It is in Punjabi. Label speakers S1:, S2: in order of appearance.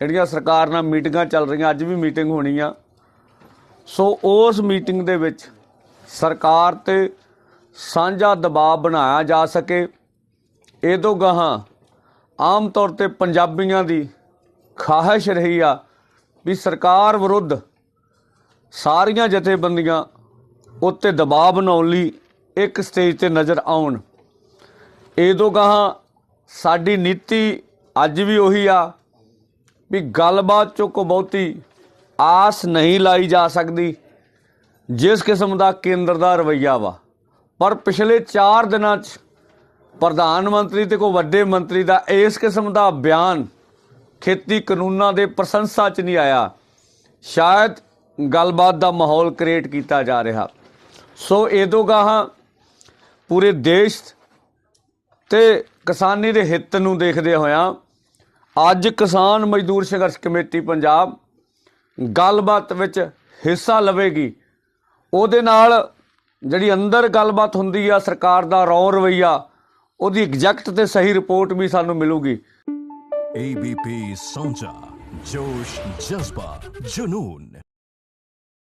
S1: ਜਿਹੜੀਆਂ ਸਰਕਾਰ ਨਾਲ ਮੀਟਿੰਗਾਂ ਚੱਲ ਰਹੀਆਂ, ਅੱਜ ਵੀ ਮੀਟਿੰਗ ਹੋਣੀ ਆ ਸੋ ਉਸ ਮੀਟਿੰਗ ਦੇ ਵਿੱਚ ਸਰਕਾਰ ਤੇ ਸਾਂਝਾ ਦਬਾਅ ਬਣਾਇਆ ਜਾ ਸਕੇ। ਇਹ ਤੋਂ ਗਾਹਾਂ ਆਮ ਤੌਰ ਤੇ ਪੰਜਾਬੀਆਂ ਦੀ ਖਾਹਿਸ਼ ਰਹੀ ਆ ਵੀ ਸਰਕਾਰ ਵਿਰੁੱਧ ਸਾਰੀਆਂ ਜਥੇਬੰਦੀਆਂ ਉੱਤੇ ਦਬਾਅ ਬਣਾਉਣ ਲਈ ਇੱਕ ਸਟੇਜ ਤੇ ਨਜ਼ਰ ਆਉਣ। ਇਹ ਤੋਂ ਗਾਹਾਂ ਸਾਡੀ ਨੀਤੀ ਅੱਜ ਵੀ ਉਹੀ ਆ ਵੀ ਗੱਲਬਾਤ ਚੋਂ ਕੋ ਬਹੁਤੀ ਆਸ ਨਹੀਂ ਲਾਈ ਜਾ ਸਕਦੀ, ਜਿਸ ਕਿਸਮ ਦਾ ਕੇਂਦਰ ਦਾ ਰਵਈਆ ਵਾ। ਪਰ ਪਿਛਲੇ 4 ਦਿਨਾਂ 'ਚ ਪ੍ਰਧਾਨ ਮੰਤਰੀ ਤੇ ਕੋ ਵੱਡੇ ਮੰਤਰੀ ਦਾ ਇਸ ਕਿਸਮ ਦਾ ਬਿਆਨ ਖੇਤੀ ਕਾਨੂੰਨਾਂ ਦੇ ਪ੍ਰਸ਼ੰਸਾ 'ਚ ਨਹੀਂ ਆਇਆ, ਸ਼ਾਇਦ ਗੱਲਬਾਤ ਦਾ ਮਾਹੌਲ ਕ੍ਰੀਏਟ ਕੀਤਾ ਜਾ ਰਿਹਾ। ਸੋ ਇਹਦੋਂ ਗਾਹਾਂ ਪੂਰੇ ਦੇਸ਼ ਤੇ ਕਿਸਾਨੀ ਦੇ ਹਿੱਤ ਨੂੰ ਦੇਖਦੇ ਹੋਇਆਂ ਅੱਜ ਕਿਸਾਨ ਮਜ਼ਦੂਰ ਸੰਘਰਸ਼ ਕਮੇਟੀ ਪੰਜਾਬ ਗੱਲਬਾਤ ਵਿੱਚ ਹਿੱਸਾ ਲਵੇਗੀ। ਉਹਦੇ ਨਾਲ ਜਿਹੜੀ ਅੰਦਰ ਗੱਲਬਾਤ ਹੁੰਦੀ ਆ, ਸਰਕਾਰ ਦਾ ਰੌ ਰਵਈਆ, ਉਹਦੀ ਐਗਜ਼ੈਕਟ ਤੇ ਸਹੀ ਰਿਪੋਰਟ ਵੀ ਸਾਨੂੰ ਮਿਲੂਗੀ।
S2: ABP ਸੌਂਚਾ, ਜੋਸ਼, ਜਜ਼ਬਾ, ਜਨੂਨ।